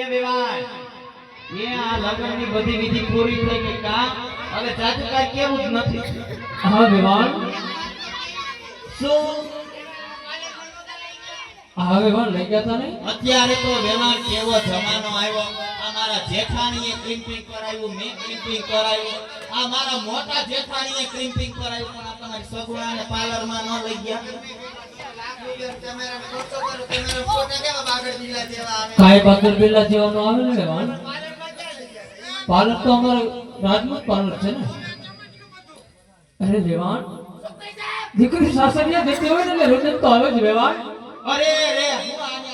એ વેવાય એ આ લગ્નની બધી વિધિ પૂરી થઈ ગઈ કા હવે જાજુ કેવું જ નથી. હા વિવાન શું? હા વિવાન લઈ ગયા તા ને? અત્યારે તો વેવાણ કેવો જમાનો આવ્યો. આ મારા જેઠાણીએ ક્રિમ્પિંગ કરાવ્યું મેં ક્રિમ્પિંગ કરાવ્યું. આ મારા મોટા જેઠાણીએ ક્રિમ્પિંગ કરાવ્યું. પણ આ તમારી સગુણાને પાર્લરમાં ન લઈ ગયા. કાંઈ બાકર બિરલા જેવાનું આવે ને વિવાન પાલક તો અમારો રાજમૂત પાલક છે ને. અરે વિવાન દીકરી સાસરિયા જતી હોય ને એટલે તો આવે જ વિવાન અરે રે, હું આને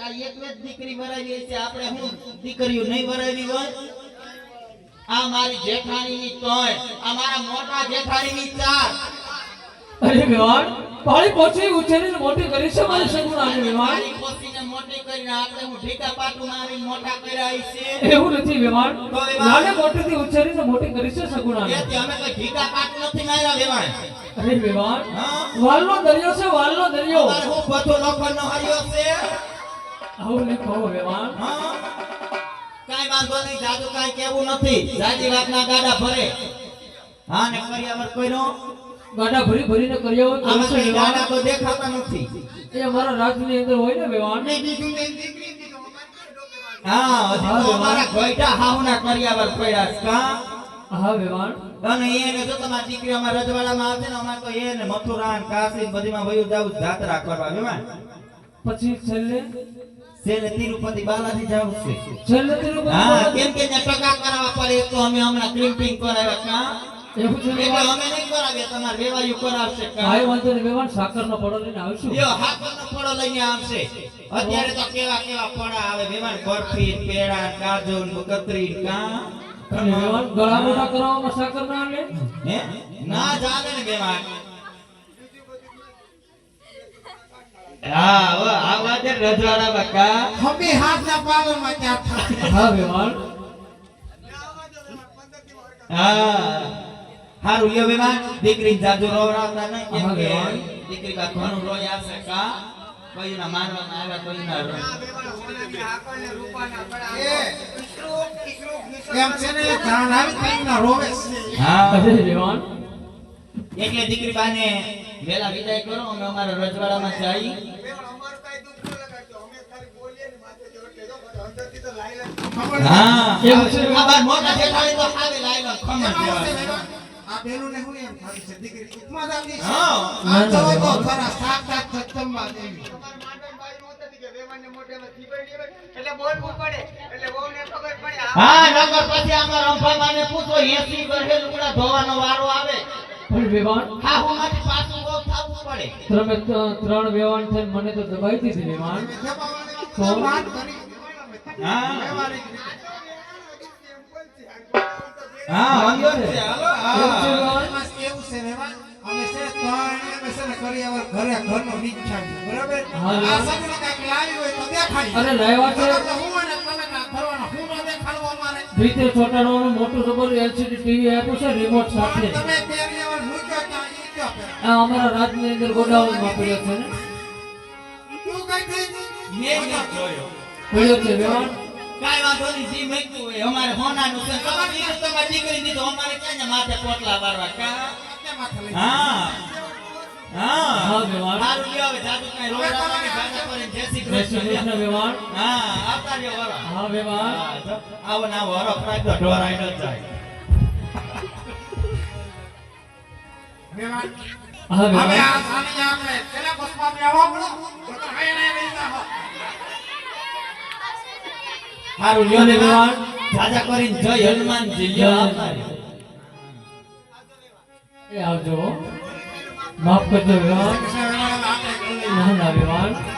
આ એક જ દીકરી વરાવી છે, આપણે હું દીકરીઓ નહીં વરાવી હોય? આ મારી જેઠાણીની તોય, આ મારા મોટા જેઠાણીની ચાર. અરે વિવાન પાળી પોચી ઉછેરીને મોટી કરી છે મારી સગુણાને વિવાન મારી મોટી કરીને આપણે હું ઢીકા પાટુમાં આવીને મોટા કર્યા છે? એવું નથી વિવાન વિવાન? નાને મોટીથી ઉછેરીને મોટી કરી છે સગુણાને એથી અમે કોઈ ઢીકા પાટું નથી માર્યા વેવાણ. અરે વિવાન હા? વાલનો દરિયો છે વાલનો દરિયો. હું બધો લોખંડનો હરિયો છે? આવું કહો વિવાન કાંઈ વાંધો નહીં જાદુ કાંઈ કેવું નથી. જાજી રાતના ગાડા ભરે. હા ને કરિયાવર કોઈનો? ગાડા ભરી ભરીને કરી આવો આમાં તો ગાડા તો દેખાતા નથી. એ અમારા રાજની અંદર હોય ને વિવાન હા હજી હા, તો અમારા ગોઈટા હાવના કરિયાવર પડ્યા કાં? હા વિવાન અને એને જો તમારી દીકરી અમારા રજવાડામાં આવશે ને અમારે તો એને મથુરા ને કાશી બધીમાં વયું જાવ જાત્રા કરવા વેવાણ. પછી છેલ્લે? છેલ્લે તિરુપતિ બાલાજી જાવ છે. છેલ્લે તિરુપતિ હા કેમ કે ત્યાં ટકા કરાવવા પડે તો અમે હમણાં ક્લિમ્પિંગ કરાવ્યા કાં? એવું છે એટલે અમે નહીં કરાવીએ તમારે વેવાયું કરાવશે કાં? વાંધો નહીં વિવાન સાકરનો પડો લઈને આવશું. લ્યો હાથનો ફળો લઈને આવશે. અત્યારે તો કેવા કેવા ફળા આવે વેવાણ બરફી પેડા કાજુ ને કતરી અને વિવાન ગળા મોટા કરાવવામાં સાકર ના આવે? હે? ના ચાલે ને વેવાણ. હા આ વાજે રજવાડામાં કા હમી હાથના પાલનમાં ત્યાં હા વેવાણ. હા. હારું લ્યો વિવાહ દીકરી જાજુ રોવરાવતા નહીં. કેમ કે દીકરી કા ઘણું રોઈ આશે કા? કોઈના માનવામાં આવ્યા કોઈના એમ છે ને જાણ આવી કંઈકના રોવે હા. વેવાણ. એટલે દીકરી બાને વેલા વિદાય કરો અમે અમારા રજવાડામાં જઈ. હા. આ બાર મોટા જેઠાણી તો હાવે લાઈલો ખમણ જેવા. આ બેનુંને હું એમ થાય છે દીકરી ઉપમા જ હા. આ જવો તો ખરા સાક્ષાત જગદંબા દેવી. હા નગર પછી અમારા અંબામાને પૂછો 80 વર્ષે લુગડા ધોવાનો વારો આવે? પણ વેવાણ? હા હું માંથી પાછું બહુ થાવું પડે. તમે ત્રણ વેવાણ છે મને તો દબાઈ દીધી વેવાણ. તો? હા. વ્યવહારિક હા વાંધો છે. હાલો છે ઘરે ઘરનો નીચાવી, બરાબર? આ હા. સગડો લાવી હોય તો દેખાડી. અરે લાવ્યા છે હું અને તમે કાંઈ કરવાના. હું ન દેખાડવું અમારે. ભીતે ચોટાડવાનું મોટું જબર એલસીડી ટીવી આપ્યું છે રિમોટ સાથે પણ તમે કરિયાવર મૂક્યો ત્યાં ઈ કયો આ અમારા રાજની અંદર ગોડાઉનમાં પડ્યો છે ને તું કાંઈ થઈ? મેં જોયો પડ્યો છે વેવાણ કાંઈ વાંધો નહીં જી મૂક્યું હોય અમારે હોનાનું છે તમારી દીકરી તમારી દીકરી દીધો અમારે ક્યાં માથે પોટલા વારવા કા માથે હા હા. હા વેવાણ સારું લ્યો હવે જાદુ કાંઈ રોવડાવવાની ભાષા કરીને જય શ્રી કૃષ્ણ. હા આવતા રહ્યો વરો. હા વેવાણ આવો ને આવો હરો રાખજો ઢોરાઈ જાય. હવે આ સાની આપણે પેલા બસમાં પડો. નકર હાય ને. સારું લ્યો જાજા કરીને જય હનુમાનજી લ્યો આવતા એ આવજો. માફ કરજો વિવાન ના ના વેવાણ